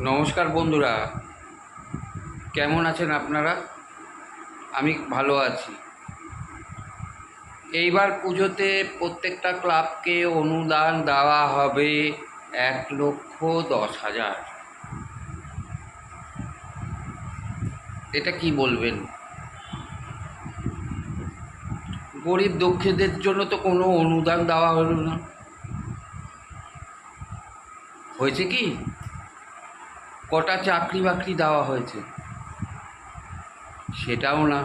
নমস্কার বন্ধুরা। কেমন আছেন আপনারা? আমি ভালো আছি। এইবার পুজোতে প্রত্যেকটা ক্লাবকে অনুদান দেওয়া হবে এক লক্ষ দশ হাজার। এটা কি বলবেন? গরিব দুঃখীদের জন্য তো কোনো অনুদান দেওয়া হলো না। হয়েছে কি? কটা চাকরি বাকরি দেওয়া হয়েছে? সেটাও না।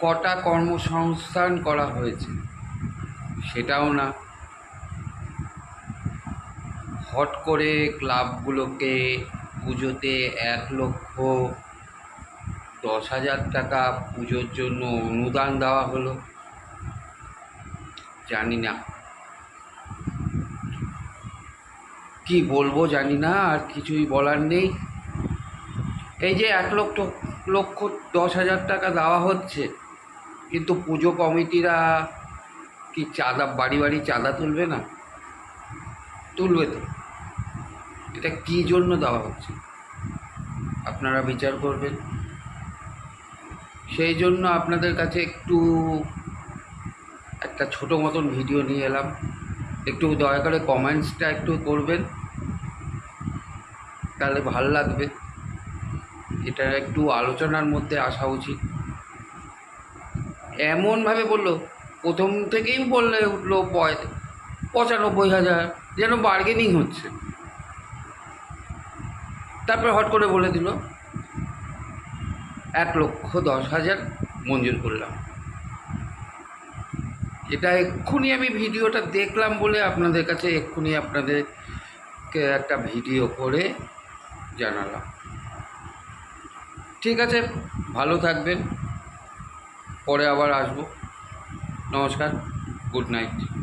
কটা কর্মসংস্থান করা হয়েছে? সেটাও না। হট করে ক্লাবগুলোকে পুজোতে এক লক্ষ দশ হাজার টাকা পুজোর জন্য অনুদান দেওয়া হলো। জানি না। কি বলব জানি না, আর কিছুই বলার নেই। এই যে এক লক্ষ লক্ষ দশ হাজার টাকা দেওয়া হচ্ছে, কিন্তু পুজো কমিটিরা কি চাঁদা, বাড়ি বাড়ি চাঁদা তুলবে না? তুলবে তো। এটা কী জন্য দেওয়া হচ্ছে? আপনারা বিচার করবেন। সেই জন্য আপনাদের কাছে একটু একটা ছোটো মতন ভিডিও নিয়ে এলাম। একটু দয়া করে কমেন্টসটা একটু করবেন। তাহলে ভালো লাগবে। এটা একটু আলোচনার মধ্যে আসা উচিত। এমনভাবে বলল, প্রথম থেকেই বললে উঠল পঁচানব্বই হাজার, যেন বার্গেনিং হচ্ছে। তারপর হট করে বলে দিল, এক লক্ষ দশ হাজার মঞ্জুর করলাম। এটা এক্ষুনি আমি ভিডিওটা দেখলাম বলে আপনাদের কাছে এক্ষুনি আপনাদেরকে একটা ভিডিও করে জানালাম। ঠিক আছে, ভালো থাকবেন। পরে আবার আসব। নমস্কার, গুড নাইট।